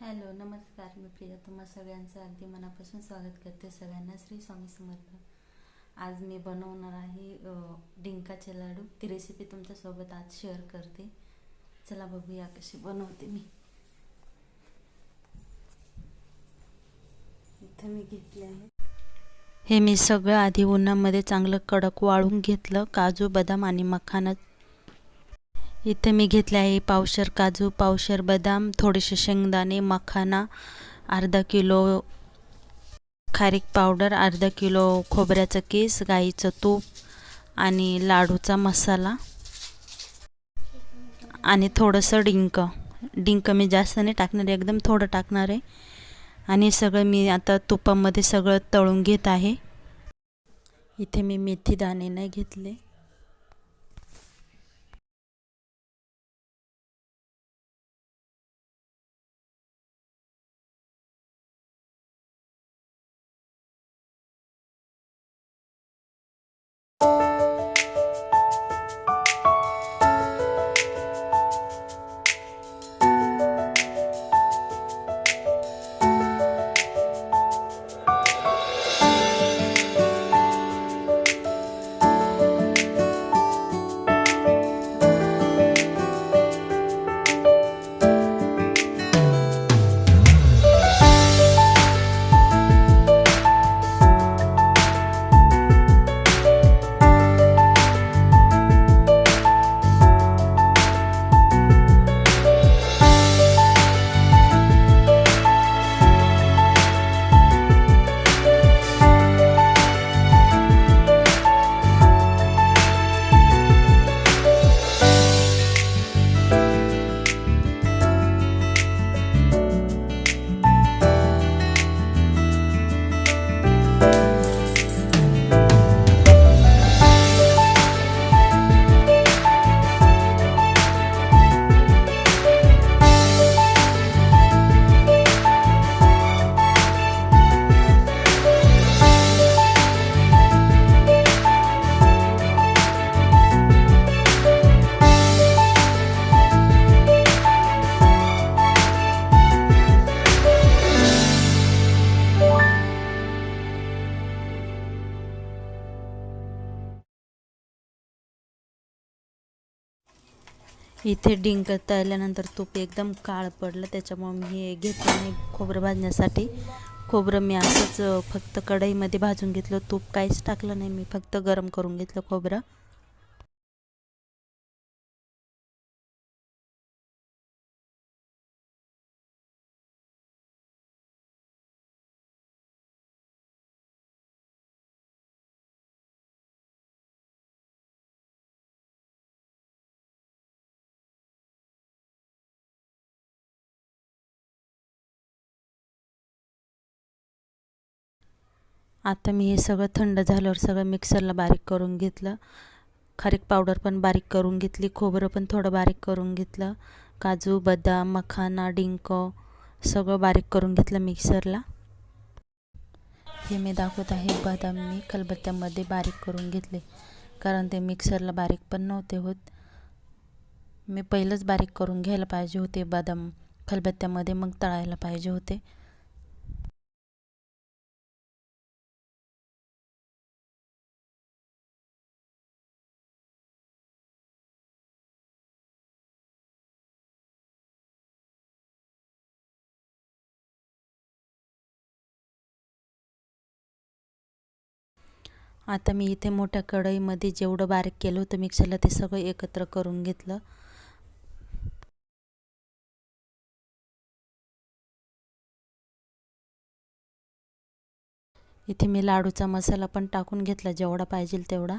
Hello नमस्कार मी प्रिया तुम्हा सगळ्यांचं अगदी मनापासून स्वागत करते सगळ्यांना श्री स्वामी समर्थ. आज मी बनवणार आहे डिंकाचे लाडू. ती रेसिपी तुमच्यासोबत आज शेअर करते. चला बघूया कशी बनवते मी. इथं मी घेतले आहे. हे मी सगळं आधी उन्हामध्ये चांगलं कडक वाळून घेतलं काजू बदाम आणि मखाना इथे मी घेतले आहे पावशर काजू पावशर बदाम थोडेसे शेंगदाणे मखाना अर्धा किलो खारीक पावडर अर्धा किलो खोबऱ्याचं केस गाईचं तूप आणि लाडूचा मसाला आणि थोडंसं डिंक. डिंक मी जास्त नाही टाकणार आहे एकदम थोडं टाकणार आहे. आणि सगळं मी आता तुपामध्ये सगळं तळून घेत आहे. इथे मी मेथी दाणे नाही घेतले. इथे डिंक तळल्यानंतर तूप एकदम काळ पडलं त्याच्यामुळे मी हे घेतलं नाही खोबरं भाजण्यासाठी. खोबरं मी असंच फक्त कढईमध्ये भाजून घेतलं. तूप काहीच टाकलं नाही मी फक्त गरम करून घेतलं खोबरं. आता मी हे सगळं थंड झाल्यावर सगळं मिक्सरला बारीक करून घेतलं. खारीक पावडर पण बारीक करून घेतली खोबरं पण थोडं बारीक करून घेतलं. काजू बदाम मखाना डिंक सगळं बारीक करून घेतलं मिक्सरला. हे मी दाखवत आहे बदाम मी खलबत्त्यामध्ये बारीक करून घेतले. कारण ते मिक्सरला बारीक पण नव्हते होत. मी पहिलंच बारीक करून घ्यायला पाहिजे होते बदाम खलबत्त्यामध्ये मग तळायला पाहिजे होते. आता मी इथे मोठ्या कढईमध्ये जेवढं बारीक केलं होतं मिक्सरला ते सगळं एकत्र करून घेतलं. इथे मी लाडूचा मसाला पण टाकून घेतला जेवढा पाहिजे तेवढा.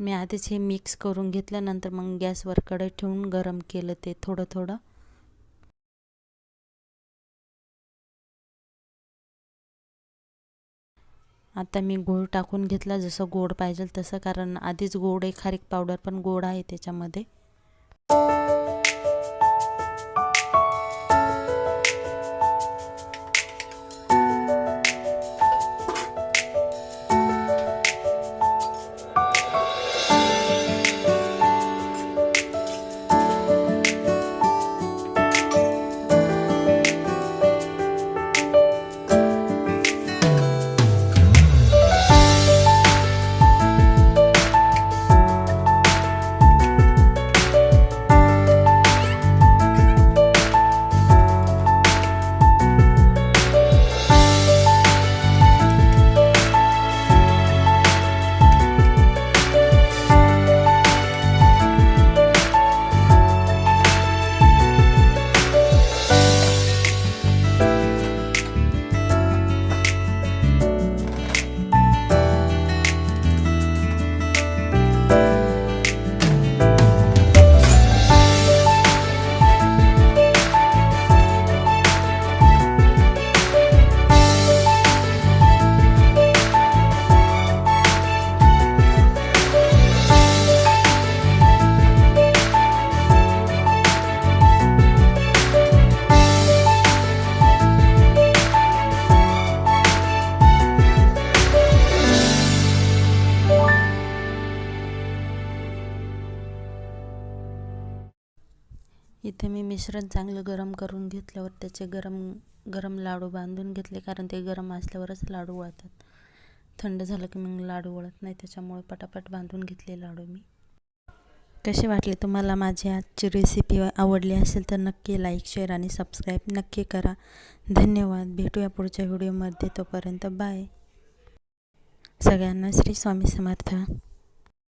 मी आधीच हे मिक्स करून घेतल्यानंतर मग गॅसवर कढई ठेवून गरम केलं ते थोडं थोडं आता मी गूळ टाकून घेतला जसं गोड पाहिजे तसं कारण आधीच गोड आहे खारीक पावडर पण गोड आहे त्याच्यामध्ये. इथे मी मिश्रण चांगलं गरम करून घेतल्यावर त्याचे गरम गरम लाडू बांधून घेतले कारण ते गरम असल्यावरच लाडू वळतात थंड झालं की मग लाडू वळत नाही त्याच्यामुळे पटापट बांधून घेतले लाडू मी. कसे वाटले तुम्हाला माझी आजची रेसिपी आवडली असेल तर नक्की लाईक शेअर आणि सबस्क्राईब नक्की करा. धन्यवाद. भेटूया पुढच्या व्हिडिओमध्ये तोपर्यंत बाय सगळ्यांना श्री स्वामी समर्थ.